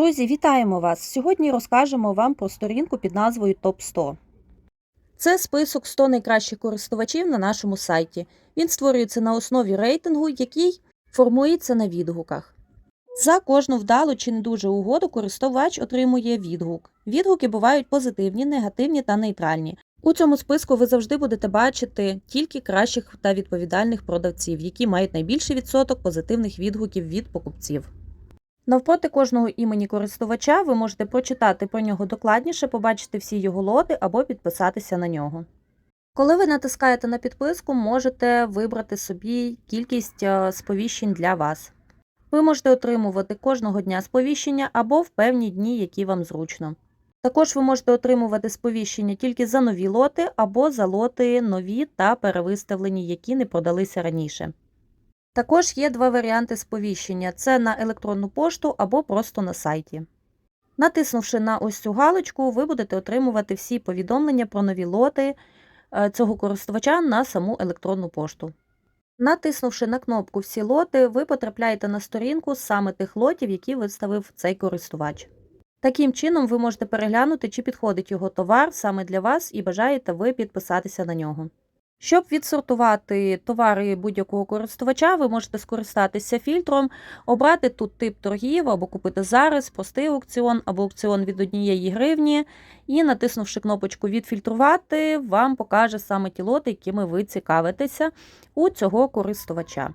Друзі, вітаємо вас! Сьогодні розкажемо вам про сторінку під назвою ТОП 100. Це список 100 найкращих користувачів на нашому сайті. Він створюється на основі рейтингу, який формується на відгуках. За кожну вдалу чи не дуже угоду користувач отримує відгук. Відгуки бувають позитивні, негативні та нейтральні. У цьому списку ви завжди будете бачити тільки кращих та відповідальних продавців, які мають найбільший відсоток позитивних відгуків від покупців. Навпроти кожного імені користувача ви можете прочитати про нього докладніше, побачити всі його лоти або підписатися на нього. Коли ви натискаєте на підписку, можете вибрати собі кількість е, сповіщень для вас. Ви можете отримувати кожного дня сповіщення або в певні дні, які вам зручно. Також ви можете отримувати сповіщення тільки за нові лоти або за лоти нові та перевиставлені, які не продалися раніше. Також є два варіанти сповіщення: це на електронну пошту або просто на сайті. Натиснувши на ось цю галочку, ви будете отримувати всі повідомлення про нові лоти е, цього користувача на саму електронну пошту. Натиснувши на кнопку Всі лоти, ви потрапляєте на сторінку саме тих лотів, які виставив цей користувач. Таким чином, ви можете переглянути, чи підходить його товар саме для вас і бажаєте ви підписатися на нього. Щоб відсортувати товари будь-якого користувача, ви можете скористатися фільтром, обрати тут тип торгів або купити зараз, простий аукціон або аукціон від 1 гривні. І натиснувши кнопочку Відфільтрувати, вам покаже саме ті лоти, якими ви цікавитеся у цього користувача.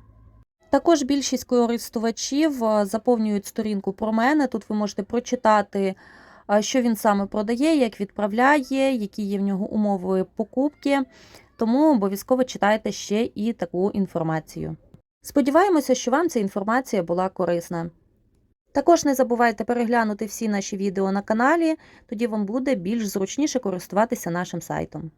Також більшість користувачів е, заповнюють сторінку про мене. Тут ви можете прочитати, е, що він саме продає, як відправляє, які є в нього умови покупки. Тому обов'язково читайте ще і таку інформацію. Сподіваємося, що вам ця інформація була корисна. Також не забувайте переглянути всі наші відео на каналі, тоді вам буде більш зручніше користуватися нашим сайтом.